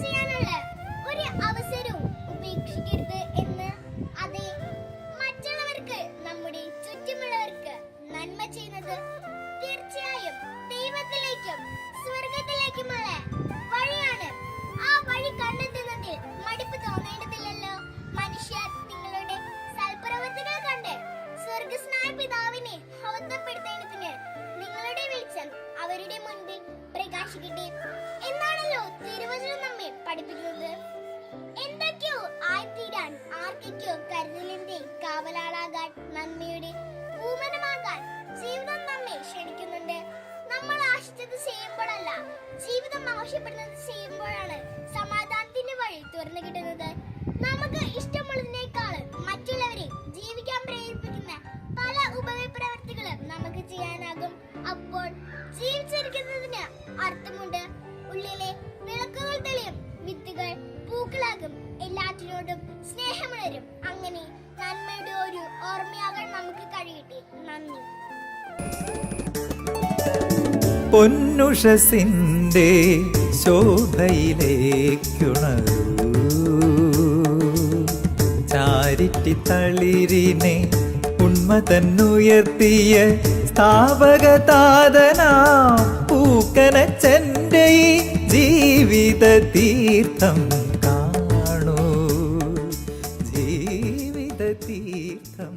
ചെയ്യാനുള്ള ഒരു അവസരവും ഉപേക്ഷിക്കരുത് എന്ന് അതെ മറ്റുള്ളവർക്ക് നമ്മുടെ ചുറ്റുമുള്ളവർക്ക് നന്മ ചെയ്യുന്നത് തീർച്ചയായും ദൈവത്തിലേക്കും സ്വർഗത്തിലേക്കുമുള്ള വഴിയാണ്. ആ വഴി കണ്ടെത്തുന്നതിൽ മടുപ്പ് തോന്നേണ്ടതില്ലല്ലോ. മനുഷ്യർ നിങ്ങളുടെ സൽപ്രവൃത്തികൾ കണ്ട് സ്വർഗസ്നായ പിതാവിനെ മഹത്വപ്പെടുത്തേണ്ടതിന് നിങ്ങളുടെ വെളിച്ചം അവരുടെ മുൻപിൽ പ്രകാശിക്കട്ടെ എന്നാണല്ലോ തിരുവചനം നമ്മെ പഠിപ്പിക്കുന്നത്? എന്തൊക്കെയോ ആയിത്തീരാൻ ആർക്കൊക്കെയോ കരുതലിന്റെ കാവലാളാകാൻ നന്മയുടെ ഊമനമാകാൻ ജീവിതം നമ്മെ ക്ഷണിക്കുന്നുണ്ട്. നമ്മൾ ആശിച്ചത് ചെയ്യുമ്പോഴല്ല ജീവിതം ആവശ്യപ്പെടുന്നത് ചെയ്യുമ്പോഴാണ് സമാധാനത്തിന്റെ വഴി തുറന്നു കിട്ടുന്നത്. വിത്തുകൾ പൂക്കളാകും. എല്ലാറ്റിനോടും സ്നേഹമുണരും. അങ്ങനെ നന്മയുടെ ഒരു ഓർമ്മയാകാൻ നമുക്ക് കഴിയട്ടെ. നന്ദി. പൊന്നുഷസിന്റെ ശോഭയിലേക്കുണരൂ ചാരിറ്റി തളിരിനെ ഉണ്മ തന്നുയർത്തിയ സ്ഥാപകതാതനാ പൂക്കനച്ചന്റെ ജീവിത തീർത്ഥം കാണൂ. ജീവിത തീർത്ഥം